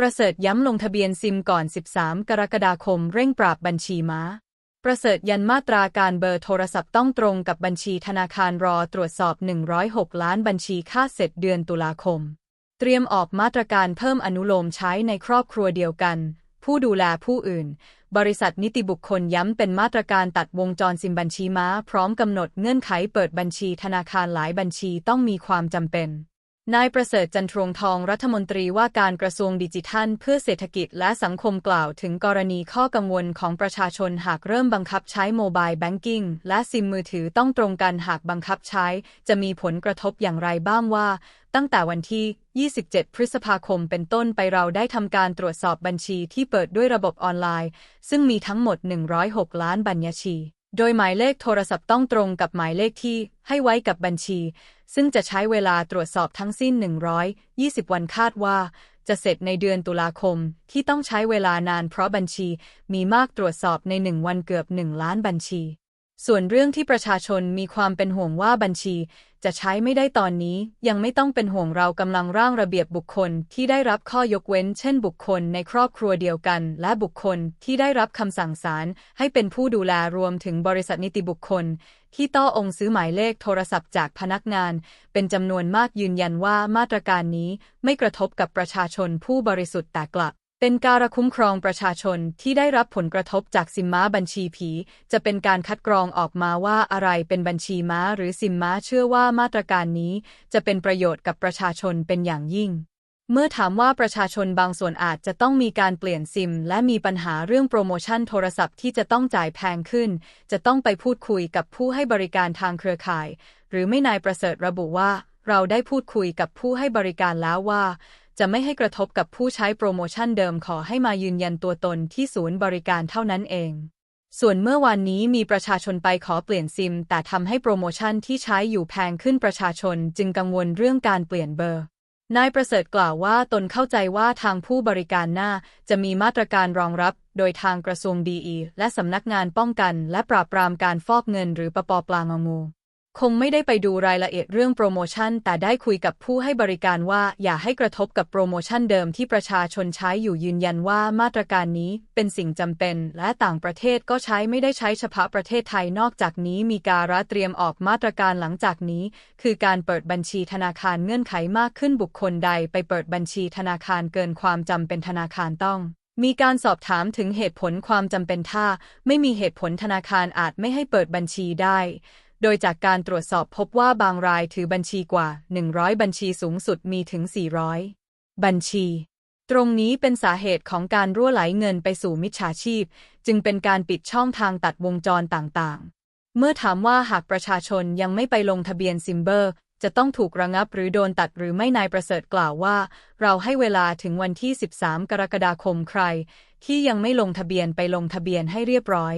ประเสริฐย้ำลงทะเบียนซิมก่อน 13 กรกฎาคม เร่งปราบบัญชีม้า ประเสริฐยันมาตราการเบอร์โทรศัพท์ต้องตรงกับบัญชีธนาคารรอตรวจสอบ 106 ล้านบัญชีค่าเสร็จเดือนตุลาคม เตรียมออกมาตรการเพิ่มอนุโลมใช้ในครอบครัวเดียวกัน ผู้ดูแลผู้อื่น บริษัทนิติบุคคลย้ำเป็นมาตรการตัดวงจรซิมบัญชีม้า พร้อมกำหนดเงื่อนไขเปิดบัญชีธนาคารหลายบัญชีต้องมีความจำเป็น นายประเสริฐจันทรวงทองรัฐมนตรีว่าการกระทรวงดิจิทัล เพื่อเศรษฐกิจและสังคมกล่าวถึงกรณีข้อกังวลของประชาชนหากเริ่มบังคับใช้โมบายแบงกิ้งและซิมมือถือต้องตรงกันหากบังคับใช้ จะมีผลกระทบอย่างไรบ้างว่า ตั้งแต่วันที่ 27 พฤษภาคมเป็นต้นไปเราได้ทำการตรวจสอบบัญชีที่เปิดด้วยระบบออนไลน์ ซึ่งมีทั้งหมด 106 ล้านบัญชี โดยหมายเลขโทรศัพท์ต้องตรงกับหมายเลขที่ให้ไว้กับบัญชี ซึ่งจะใช้เวลาตรวจสอบทั้งสิ้น 120 วันคาดว่า จะเสร็จในเดือนตุลาคมที่ต้องใช้เวลานานเพราะบัญชีมีมากตรวจสอบในหนึ่งวันเกือบ 1 ล้านบัญชี ส่วนเรื่องที่ประชาชนมีความเป็นห่วงว่าบัญชีจะใช้ไม่ได้ตอนนี้ยังไม่ต้องเป็นห่วงเรากำลังร่างระเบียบบุคคลที่ได้รับข้อยกเว้น เช่นบุคคลในครอบครัวเดียวกัน และบุคคลที่ได้รับคำสั่งศาลให้เป็นผู้ดูแลรวมถึงบริษัทนิติบุคคล ที่ต้อองซื้อหมายเลขโทรศัพท์จากพนักงาน เป็นจำนวนมากยืนยันว่ามาตรการนี้ไม่กระทบกับประชาชนผู้บริสุทธิ์แต่กลับ เป็นการคุ้มครองประชาชนที่ได้รับผลกระทบจากซิมม้าบัญชีผี จะเป็นการคัดกรองออกมาว่าอะไรเป็นบัญชีม้าหรือซิมม้าเชื่อว่ามาตรการนี้ จะเป็นประโยชน์กับประชาชนเป็นอย่างยิ่งเมื่อถามว่าประชาชนบางส่วนอาจจะต้องมีการเปลี่ยนซิม และมีปัญหาเรื่องโปรโมชั่นโทรศัพท์ที่จะต้องจ่ายแพงขึ้น จะต้องไปพูดคุยกับผู้ให้บริการทางเครือข่าย หรือไม่นายประเสริฐระบุว่า เราได้พูดคุยกับผู้ให้บริการแล้วว่า จะไม่ให้กระทบกับผู้ใช้โปรโมชั่นเดิมขอให้มายืนยันตัวตนที่ศูนย์บริการเท่านั้นเอง ส่วนเมื่อวานนี้มีประชาชนไปขอเปลี่ยนซิม แต่ทำให้โปรโมชั่นที่ใช้อยู่แพงขึ้นประชาชนจึงกังวลเรื่องการเปลี่ยนเบอร์นายประเสริฐกล่าวว่าตนเข้าใจว่าทางผู้บริการหน้าจะมีมาตรการรองรับ โดยทางกระทรวงดีและสำนักงานป้องกัน และปราบปรามการฟอกเงินหรือปปปลางงู คงไม่ได้ไปดูรายละเอียดเรื่องโปรโมชั่น แต่ได้คุยกับผู้ให้บริการว่าอย่าให้กระทบกับโปรโมชั่นเดิมที่ประชาชนใช้อยู่ยืนยันว่ามาตรการนี้เป็นสิ่งจำเป็น และต่างประเทศก็ใช้ไม่ได้ใช้เฉพาะประเทศไทยนอกจากนี้มีการะเตรียมออกมาตรการหลังจากนี้ คือการเปิดบัญชีธนาคารเงื่อนไขมากขึ้นบุคคลใด ไปเปิดบัญชีธนาคารเกินความจำเป็นธนาคารต้องมีการสอบถามถึงเหตุผลความจำเป็นถ้า ไม่มีเหตุผลธนาคารอาจไม่ให้เปิดบัญชีได้ โดยจากการตรวจสอบพบว่าบางรายถือบัญชีกว่า 100 บัญชีสูงสุดมีถึง 400 บัญชี ตรงนี้เป็นสาเหตุของการรั่วไหลเงินไปสู่มิจฉาชีพ จึงเป็นการปิดช่องทางตัดวงจรต่างๆ เมื่อถามว่าหากประชาชนยังไม่ไปลงทะเบียนซิมเบอร์ จะต้องถูกระงับหรือโดนตัดหรือไม่นายประเสริฐกล่าวว่า เราให้เวลาถึงวันที่ 13 กรกฎาคมใคร ที่ยังไม่ลงทะเบียนไปลงทะเบียนให้เรียบร้อย